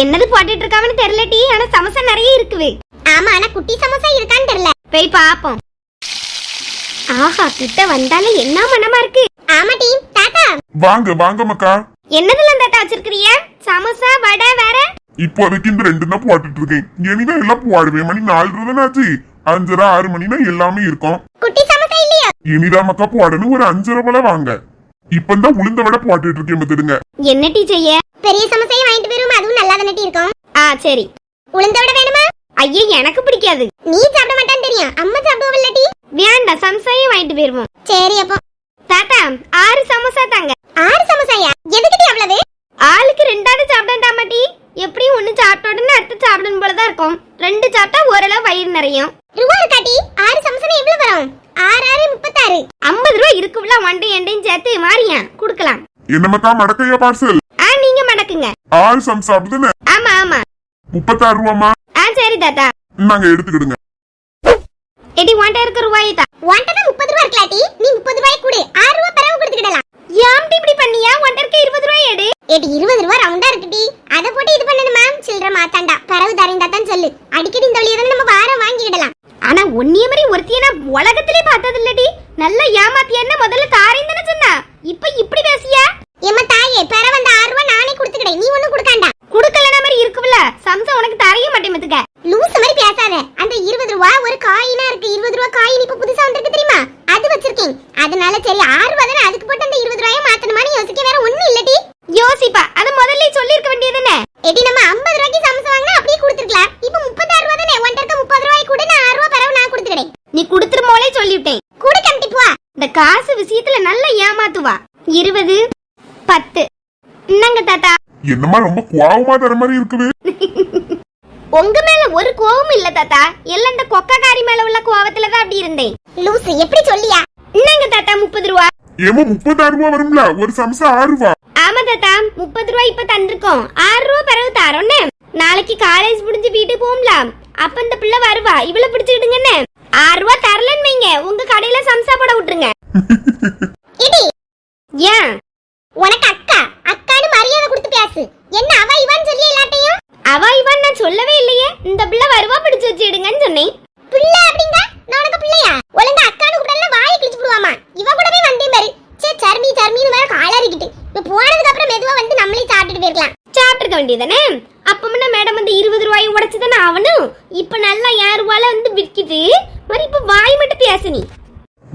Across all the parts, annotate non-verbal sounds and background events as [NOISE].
என்னது போட்டுட்டு இருக்காவன்னு தெரியல டி ஆனா சமோசா நிறைய இருக்குது ஆமா ஆனா குட்டி சமோசா இருக்கான்னு தெரியல. போய் பாப்போம். ஆஹா கிட்ட வந்தாலே என்ன மனமா இருக்கு? ஆமா டி தாத்தா. வாங்க வாங்க மக்கா. என்னதுல தாத்தா வச்சிருக்கிறீங்க? சமோசா வடை வேற? இப்போதைக்கு இந்த ரெண்டு தான் போட்டுட்டு இருக்கேன். இனிதான் எல்லாம் போடுவேன் மணி நாலு தானே ஆச்சு. அஞ்சரை ஆறு மணினா எல்லாமே இருக்கும். குட்டி சமோசா இல்லையா? இனிதான் மக்கா போடணும் ஒரு அஞ்சரை போல வாங்க. இப்பந்தான் உளுந்த விட போட்டுட்டு இருக்கேன் பத்துடுங்க என்ன டீ செய்ய பெரிய சமோசாயை வாங்கிட்டு போயிருமா? அதுவும் நல்லா தானே இருக்கும்? ஆ சரி. உளுந்த விட வேணுமா? ஐயே எனக்கு பிடிக்காது. நீ சாப்பிட மாட்டான்னு தெரியும். அம்மா சாப்பிடுவல்ல டீ? வேண்டாம் சமோசாயே வாங்கிட்டு போயிருவோம். சரி அப்போ. தாத்தா ஆறு சமோசா தாங்க. ஆறு சமோசாயா? எதுக்கு டீ அவ்வளவு? ஆளுக்கு ரெண்டாவது சாப்பிடண்டாமா டீ? எப்படியும் ஒண்ணு சாப்பிட்ட உடனே அடுத்து சாப்பிடணும் போல தான் இருக்கும். ரெண்டு சாப்பிட்டா ஓரளவு வயிறு நிறையும். ரூபா இருக்கா டீ? ஆறு சமோசா எவ்வளவு வரும்? ஆறு ஆறு முப்பத்தாறு. ஐம்பது ரூபா இருக்குல்ல ஒன்றை எண்டையும் சேர்த்து மாறியா? கொடுக்கலாம். என்ன மக்கா மடக்கையா பார்சல் ஆ நீங்க மடக்குங்க. ஆறு சம் சாப்பிடுதுன்னு? ஆமா ஆமா. முப்பத்தாறு ரூபாமா ஆ சரி தாத்தா. நாங்க எடுத்துக்கிடுங்க. எடி வாண்ட இருக்க ரூபாய் தான். வாண்ட தான் முப்பது ரூபாய் இருக்கலாட்டி. நீ முப்பது ரூபாய் கொடு. ஆறு ரூபாய் பிறகு கொடுத்துக்கிடலாம். ஏன்டி இப்படி பண்ணியா? வாண்ட இருக்க இருபது ரூபாய் எடு. எடி இருபது ரூபாய் ரவுண்டா இருக்குடி. அதை போட்டு இது பண்ணணுமா? சில்லற மாத்தாண்டா. பிறகு தரேன்டா தான் சொல்லு. அடிக்கடி இந்த வழியை நம்ம வாரம் வாங்கிக்கிடலாம். ஆனா ஒன்னிய மாதிரி ஒருத்திய நான் உலகத்திலே பார்த்தது இல்லடி நல்லா ஏமாத்தியன்னு முதல்ல தாரேன் தானே சொன்னா இப்ப இப்படி பேசியா எம்ம தாயே பெற வந்த ஆறு ரூபாய் நானே கொடுத்துக்கிடேன் நீ ஒண்ணும் கொடுக்காண்டா குடுக்கலன மாதிரி இருக்குல்ல சம்சா உனக்கு தரைய மாட்டேன் மத்துக்க லூஸ் மாதிரி பேசாத அந்த இருபது ரூபா ஒரு காயினா இருக்கு இருபது ரூபா காயின் இப்ப புதுசா வந்திருக்கு தெரியுமா அது வச்சிருக்கேன் அதனால சரி ஆறு ரூபா தானே அதுக்கு போட்டு அந்த இருபது ரூபாயை மாத்தணுமான்னு யோசிக்க வேற ஒண்ணும் இல்லடி யோசிப்பா அத முதல்ல சொல்லிருக்க வேண்டியதுதானே எடி நம்ம ஐம்பது ரூபாய்க்கு சமோசா வாங்கினா அப்படியே கொடுத்துருக்கலாம் இப்ப முப்பத்தாறு ரூபா தானே ஒன்றை இருக்க முப்பது ரூபாய் கூட நான் ஆறு ரூபா பரவ நான் கொடுத்துக்கிறேன் நீ கொடுத்துருமோலே சொல்லிவிட்டேன் கூட கமிட்டி போ இந்த காசு விஷயத்துல நல்லா ஏமாத்துவா. இருபது பத்து. என்னங்க தாத்தா? என்னமா ரொம்ப கோவமா தர மாதிரி இருக்குது. [LAUGHS] உங்க மேல ஒரு கோவம் இல்ல தாத்தா. எல்லாம் இந்த கொக்கக்காரி மேல உள்ள கோவத்துல தான் அப்படி இருந்தேன். லூசு எப்படி சொல்லியா? என்னங்க தாத்தா முப்பது ரூபா? ஏமா முப்பத்தாறு ரூபா வரும்ல? ஒரு சம்சா ஆறு ரூபா. ஆமா தாத்தா முப்பது ரூபா இப்ப தந்திருக்கோம். ஆறு ரூபா பிறகு தரோன்னு நாளைக்கு காலேஜ் முடிஞ்சு வீட்டுக்கு போகும்ல அப்ப இந்த பிள்ளை வருவா. இவ்வளவு பிடிச்சுக்கிட்டுங்கன்னு ஆறு ரூபா தரலன்னு வைங்க. உங்க கடையில சம்சா போட விட்டுருங்க. [LAUGHS] ஏன்? உனக்கு அக்கா. அக்கான்னு மரியாதை கொடுத்து பேசு. என்ன அவ இவான்னு சொல்லி எல்லாத்தையும்? அவ இவன் நான் சொல்லவே இல்லையே. இந்த பிள்ளை வருவா பிடிச்சு வச்சிடுங்கன்னு சொன்னேன். பிள்ளை அப்படிங்க நான் உனக்கு பிள்ளையா? ஒழுங்கா அக்கான்னு கூப்பிடல வாயை கிழிச்சு விடுவாமா இவ கூடவே வந்தேன் பாரு. சே சர்மி சர்மின்னு வேற காலறிக்கிட்டு இப்ப போனதுக்கு அப்புறம் மெதுவா வந்து நம்மளே சாப்பிட்டுட்டு போயிருக்கலாம். சாப்பிட்டுருக்க வேண்டியதானே அப்ப முன்ன மேடம் வந்து இருபது ரூபாய் உடைச்சு தானே ஆகணும்? இப்ப நல்லா ஏழு வந்து விற்கிது? மாதிரி இப்ப வாய் மட்டும் பேசு நீ.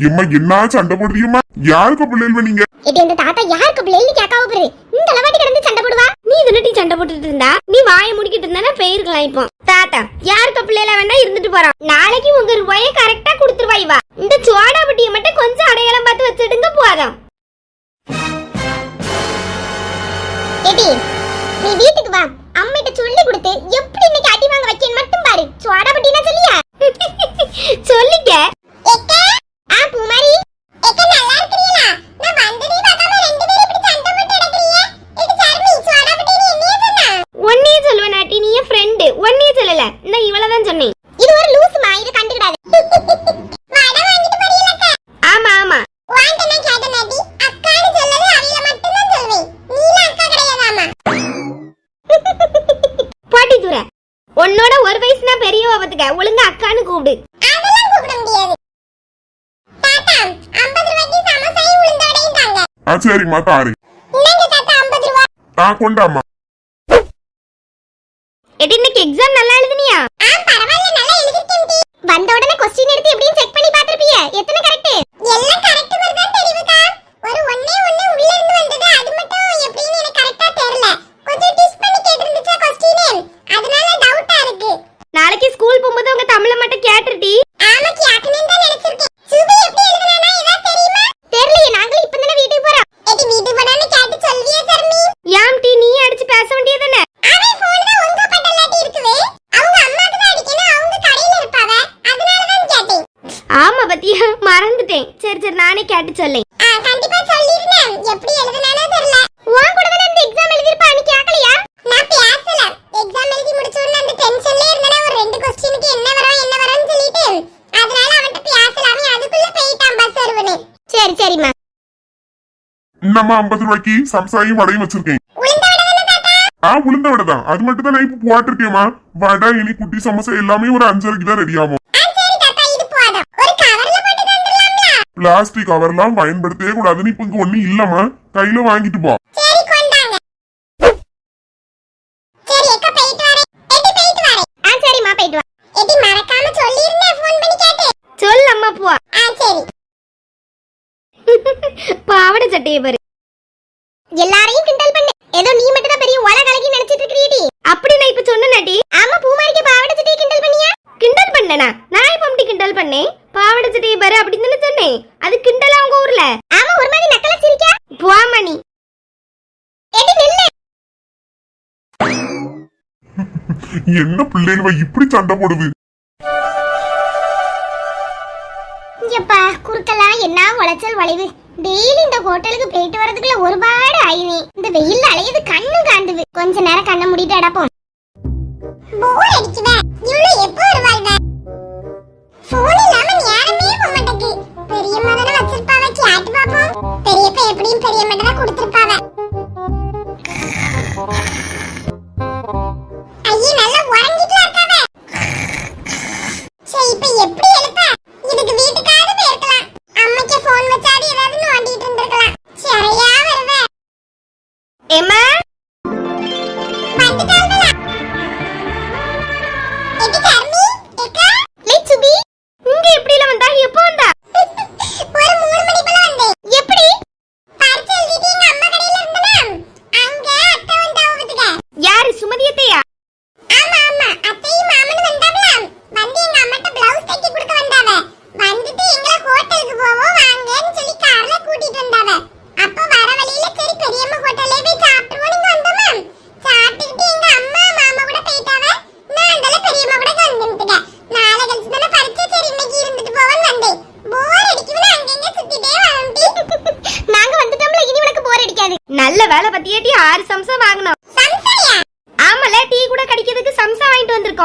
எம்மா என்ன சண்டை போடுறீங்கம்மா? யாருக்கு பிள்ளைகள் நீங்க? இது இந்த தாத்தா யாருக்கு பிள்ளைன்னு கேட்காம பாரு இந்த அளவாட்டி கிடந்து சண்டை போடுவா? நீ இதுனட்டி சண்டை போட்டுட்டு இருந்தா? நீ வாயை முடிக்கிட்டு இருந்தா போயிருக்கலாம் இப்போ. தாத்தா யாருக்கு பிள்ளைல வேணா இருந்துட்டு போறான் நாளைக்கு உங்க ரூபாயை கரெக்டா கொடுத்துருவா இவா. இந்த சோடா பட்டியை மட்டும் கொஞ்சம் அடையாளம் பார்த்து வச்சிடுங்க போதும். எடி நீ வீட்டுக்கு வா. அம்மிட்ட சொல்லி கொடுத்து எப்படி இன்னைக்கு அடி வாங்க வைக்கணும் மட்டும் பாரு. சோடா பட்டினா சொல்லியா? [LAUGHS] சொல்லிக்க ஆ பூமாரி எக்க நல்லா இருக்கீங்களா நான் வந்ததே பார்க்காம ரெண்டு பேரும் இப்படி சண்டை போட்டு நடக்கறீங்க இது சர்மி சோடா பட்டி நீ என்னைய சொன்னா ஒன்னே சொல்லுவேன் நாட்டி நீ என் ஃப்ரெண்ட் ஒன்னே சொல்லல நான் இவளதான் சொன்னேன் இது ஒரு லூசுமா இது கண்டுக்கிடாத வடை வாங்கிட்டு போறீங்களா ஆமா ஆமா வாங்க நான் கேட்ட நாட்டி அக்கான்னு சொல்லவே அவில மட்டும் தான் சொல்வேன் நீல அக்கா கிடையாதாமா பாட்டி தூர உன்னோட ஒரு வயசுனா பெரிய பாபத்துக்க ஒழுங்கா அக்கான்னு கூப்பிடு அதெல்லாம் கூப்பிட முடியாது தாத்தா 50 ரூபாய்க்கு சமோசாயும் உளுந்த வடையும் தாங்க ஆ சரிம்மா தாரு இந்தாங்க தாத்தா 50 ரூபாய் ஆ கொண்டாம்மா எடி இன்னைக்கு எக்ஸாம் நல்லா எழுதுனியா ஆ பரவாயில்ல நல்லா எழுதிருக்கேன் டி வந்த உடனே क्वेश्चन எடுத்து எப்படியும் செக் பண்ணி பாத்திருப்பிய எத்தனை பத்தியா மறந்துட்டேன். சரி சரி நானே கேட்டு சொல்லேன். கண்டிப்பா சொல்லிருந்தேன். எப்படி எழுதுனானோ தெரியல. உன் கூட தான் இந்த எக்ஸாம் எழுதிருப்பா நீ கேட்கலையா? நான் பேசல. எக்ஸாம் எழுதி முடிச்ச உடனே அந்த டென்ஷன்லயே இருந்தேனா. ஒரு ரெண்டு क्वेश्चनக்கு என்ன வரும் என்ன வரும்னு சொல்லிட்டு. அதனால அவட்ட பேசல. அவன் அதுக்குள்ள போயிட்டான் பஸ் வருவனே. சரி சரிம்மா இன்னம்மா 50 ரூபாய்க்கு சம்சாயும் வடையும் வச்சிருக்கேன். ஆ உளுந்த வடை தான். அது மட்டும் தான் நான் இப்போ போட்டிருக்கேம்மா. வடை இனி குட்டி சமோசா எல்லாமே ஒரு அஞ்சரைக்கு தான் ரெடி ஆகும் பிளாஸ்டிக் கவர்லாம் பயன்படுத்தவே கூடாதுன்னு இப்ப இங்க ஒண்ணு இல்லம்மா கையில வாங்கிட்டு போ. சரி கொண்டாங்க. சரி எக்க போயிட்டு வரேன் எடி போயிட்டு வரேன் ஆ சரிம்மா போயிட்டு வா எடி மறக்காம சொல்லிருந்தேன் ஃபோன் பண்ணி கேட்டு சொல் அம்மா போ ஆ சரி பாவாடை சட்டையை பாரு எல்லாரையும் கிண்டல் பண்ணு ஏதோ நீ மட்டும் தான் பெரிய உலக அழகி நினைச்சிட்டு இருக்கீடி அப்படி நான் இப்ப சொன்னேனாடி ஆமா பூமாரிக்கு பாவாடை சட்டையை கிண்டல் பண்ணியா கிண்டல் பண்ணனா நான் இப்ப அப்படி கிண்டல் பண்ணேன் பாவாடை சட்டையை பாரு அப்படின்னு தானே சொன்னேன் அது கிண்டலா உங்க ஊர்ல ஆமா ஒரு மாதிரி நக்கலா சிரிக்கா போமா நீ எடி நில்லு என்ன பிள்ளைகள் இப்படி சண்டை போடுது? ஐயப்பா குறுக்கெல்லாம் என்ன உளைச்சல் வளைவு? டெய்லி இந்த ஹோட்டலுக்கு போயிட்டு வரதுக்குள்ள ஒருபாடு ஆயினி இந்த வெயில் அலையுது கண்ணு காந்துது கொஞ்ச நேரம் கண்ணை மூடிட்டு அடப்போம். போர் அடிக்குதே. இவ்வளவு எப்போ வருவாங்க போன் இல்லாம யாருமே போக மாட்டேங்கு பெரியம்மா தானே வச்சிருப்பாவ கேட்டு பாப்போம் பெரியப்பா எப்படியும் பெரியம்மா தான் கொடுத்திருப்பாவ.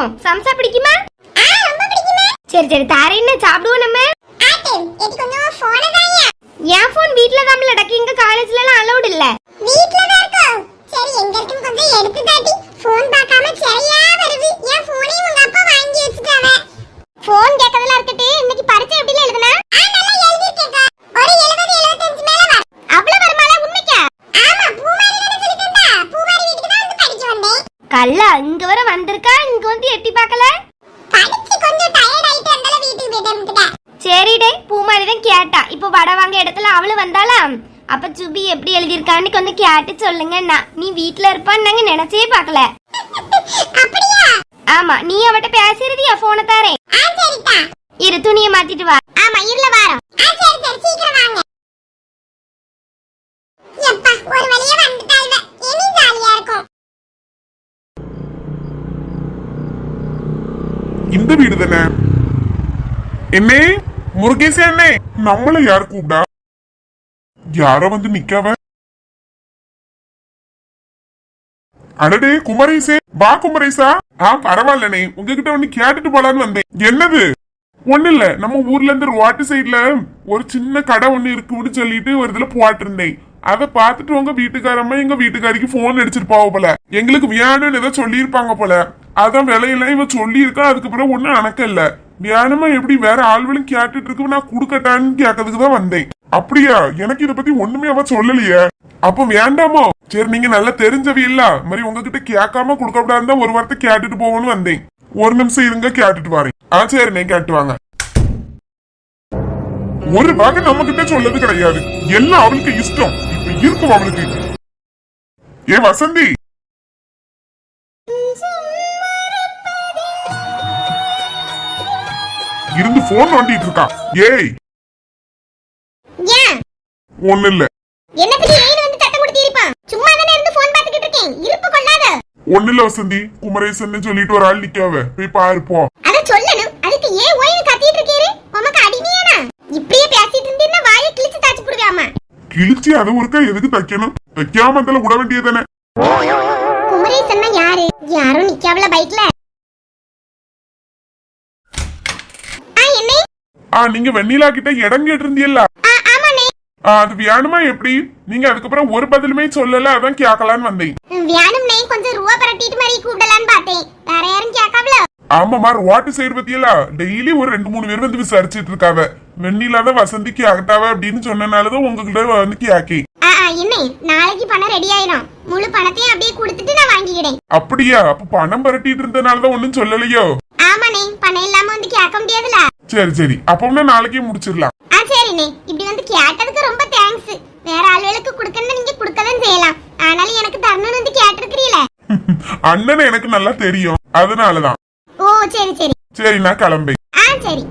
வந்திருக்கோம் சம்சா பிடிக்குமா? சரி சரி தாரேன்னு சாப்பிடுவோம் நம்ம? போன என் போன் வீட்ல தான் டக்கு இங்க காலேஜ்ல எல்லாம் அலௌட் இல்ல. வீட்ல தான் இருக்கோம். சரி எங்க இருக்குன்னு கொஞ்சம் எடுத்து தாட்டி ஃபோன் பார்க்காம சரியா வருது என் ஃபோனையும் உங்க அப்பா வாங்கி வச்சுட்டாவ ஃபோன் கேட்டதெல்லாம் இருக்கட்டு இன்னைக்கு பரீட்சை எப்படி எழுதுனா ஆ நல்லா எழுதிருக்கேக்கா ஒரு 70 75 மேல வரும் அவ்வளவு வருமால உண்மைக்கா ஆமா பூமாரி தானே சொல்லி தந்தா பூமாரி வீட்டுக்கு தான் வந்து படிக்க வந்தேன் கல்லா இங்க வர வந்திருக்கா? இங்க வந்து எட்டி பார்க்கல? படிச்சு கொஞ்சம் டயர்ட் ஆயிட்டு அந்தால வீட்டுக்கு போயிட்டு இருந்துட்டேன் சரிடே பூமாரி தான் கேட்டா. இப்போ வடை வாங்க இடத்துல அவளு வந்தாளா? அப்ப சுபி எப்படி எழுதியிருக்கான்னு கொஞ்சம் கேட்டு சொல்லுங்கண்ணா. நீ வீட்ல இருப்பான்னு நாங்க நினைச்சே பார்க்கல. அப்படியா? ஆமா நீ அவட்ட பேசுறது என் போனை தாரேன். இரு துணியை மாத்திட்டு வா. ஆமா இருல வாரம் ஆ சரி சரி சீக்கிரம் வாங்க எப்பா ஒரு வழியா வந்துட்டாள்வ இனி ஜாலியா இருக்கும் இந்த வீடு தானே? என்னே முருகேசே அண்ணே நம்மள யார் கூப்பிடா? யாரோ வந்து நிக்காவ? அடடே குமரேசே வா குமரேசா. ஆ பரவாயில்லண்ணே உங்ககிட்ட ஒண்ணு கேட்டுட்டு போலான்னு வந்தேன். என்னது? ஒண்ணு இல்ல நம்ம ஊர்ல இருந்து ரோட்டு சைடுல ஒரு சின்ன கடை ஒண்ணு இருக்குன்னு சொல்லிட்டு ஒரு இதுல போட்டிருந்தேன். அதை பார்த்துட்டு உங்க வீட்டுக்காரம்மா எங்க வீட்டுக்காரிக்கு போன் அடிச்சிட்டு போவ போல. எங்களுக்கு வேணும்னு ஏதோ சொல்லியிருப்பாங்க போல. அதான் விலையெல்லாம் இவ சொல்லியிருக்கா அதுக்கப்புறம் ஒண்ணும் அணக்கல்ல. இல்ல வேணுமா எப்படி வேற ஆள்களும் கேட்டுட்டு இருக்கு நான் குடுக்கட்டான்னு கேட்கறதுக்கு தான் வந்தேன். அப்படியா? எனக்கு இத பத்தி ஒண்ணுமே அவ சொல்லலையே. அப்ப வேண்டாமோ? சரி நீங்க நல்லா தெரிஞ்சவி இல்ல மாதிரி உங்ககிட்ட கேட்காம கொடுக்க கூடாதுன்னு ஒரு வார்த்தை கேட்டுட்டு போவோம்னு வந்தேன். ஒரு நிமிஷம் இருங்க கேட்டுட்டு வரேன். ஆ சரி நீ கேட்டுவாங்க ஒரு வகை நம்ம கிட்ட சொல்லது கிடையாது. எல்லாம் அவளுக்கு இஷ்டம். இப்ப இருக்கும் அவளுக்கு. ஏ வசந்தி! இருந்து போன் நோண்டிட்டு இருக்கான் ஏய் ஒண்ணு இல்ல ஒண்ணு இல்ல வசந்தி. குமரேசன் சொல்லிட்டு ஒரு ஆள் நிக்காவ. போய் பாரு கிழிச்சு அதை ஒருக்கா எதுக்கு தைக்கணும்? தைக்காம அதுல விட வேண்டியதானே குமரேசன்னா யாரு? யாரும் நிக்காவல பைக்ல ஆ நீங்க வெண்ணிலா கிட்ட இடம் கேட்டிருந்தீல்ல? அது வியானுமா எப்படி? நீங்க அதுக்கப்புறம் ஒரு பதிலுமே சொல்லல அதான் கேட்கலான்னு வந்தேன். வியானும் நெய் கொஞ்சம் ரூபா பரட்டிட்டு மாதிரி கூப்பிடலான்னு பார்த்தேன். வேற யாரும் கேட்கல ஆமாமா ரோட்டு சைடு பத்தியெல்லாம் டெய்லி ஒரு ரெண்டு மூணு பேர் வந்து விசாரிச்சிட்டு இருக்காவ. வெண்ணிலா வசந்திக்கு ஆகட்டாவ அப்படின்னு சொன்னனாலதான் உங்ககிட்ட வசந்திக்கு ஆக்கி இன்னே நாளைக்கு பணம் ரெடி ஆயிடும் முழு பணத்தையும் அப்படியே கொடுத்துட்டு நான் வாங்கிக்கிறேன். அப்படியா? அப்ப பணம் பரட்டிட்டு இருந்தனாலதான் ஒண்ணும் சொல்லலையோ? ஆமாண்ணே பணம் இல்லாம வந்து கேட்க முடியாதுல சரி சரி. அப்போம்னா நாளைக்கே முடிச்சிடலாம். ஆ சரிண்ணே. இப்படி வந்து கேட்டதுக்கு ரொம்ப தேங்க்ஸ் வேற ஆளுகளுக்கு கொடுக்கணும்னு நீங்க கொடுக்கதான் செய்யலாம். ஆனாலும் எனக்கு தரணும்னு வந்து கேட்டிருக்கிறீல. [LAUGHS] அண்ணன் எனக்கு நல்லா தெரியும். அதனாலதான். ஓ சரி சரி. சரி நான் கிளம்பி ஆ சரி.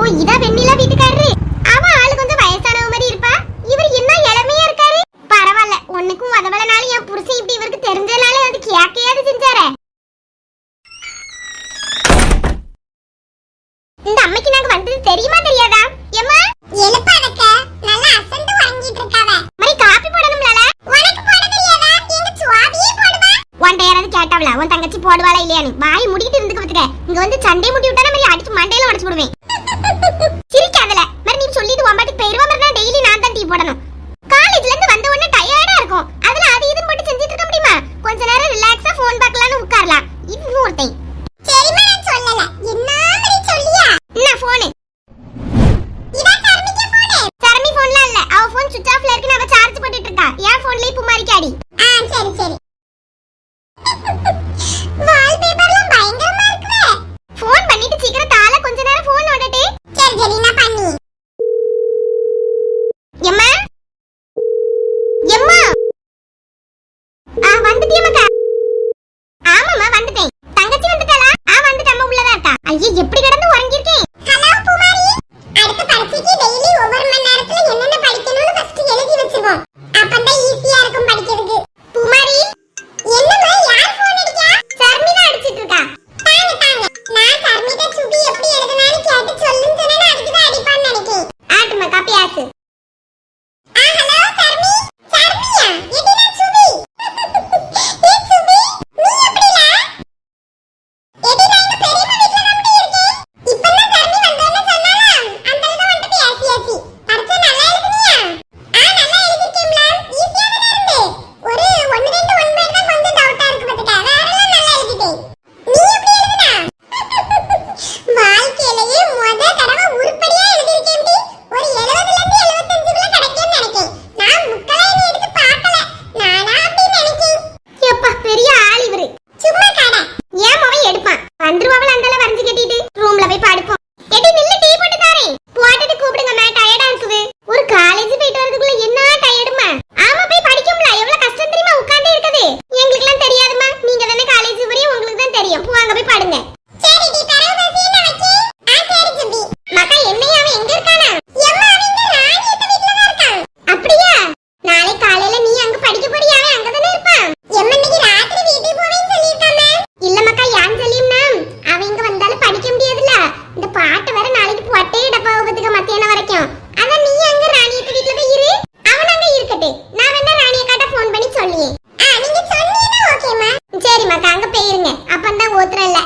ஓ இதா வெண்ணிலா வீட்டுக்காரரு. அவ ஆளு கொஞ்சம் வயசானவ மாதிரி இருப்பா. இவர் என்ன இளமையா இருக்காரு? பரவாயில்ல ஒண்ணுக்கும் உதவலனால என் புருஷன் இப்படி இவருக்கு தெரிஞ்சதுனால அது கேக்கையாவது செஞ்சாரு. இந்த அம்மைக்கு நாங்க வந்தது தெரியுமா தெரியாதா? எம்மா? எழுப்பா எனக்கு நல்லா அசந்து வாங்கிட்டு இருக்காவ. மரி காபி போடணும்ல உனக்கு போட தெரியாதா? எங்க சுவாவியே போடுவா? உன்ட யாராவது கேட்டாவளா? உன் தங்கச்சி போடுவாளா இல்லையானு வாய் முடிக்கிட்டு இருந்துக்க பத்துக்க இங்க வந்து சண்டை முட்டி விட்டா மாதிரி அடிச்சு மண்டையில உடச்சு போடுவேன் ஐயோ எப்படி கிடந்து ஒத்துறல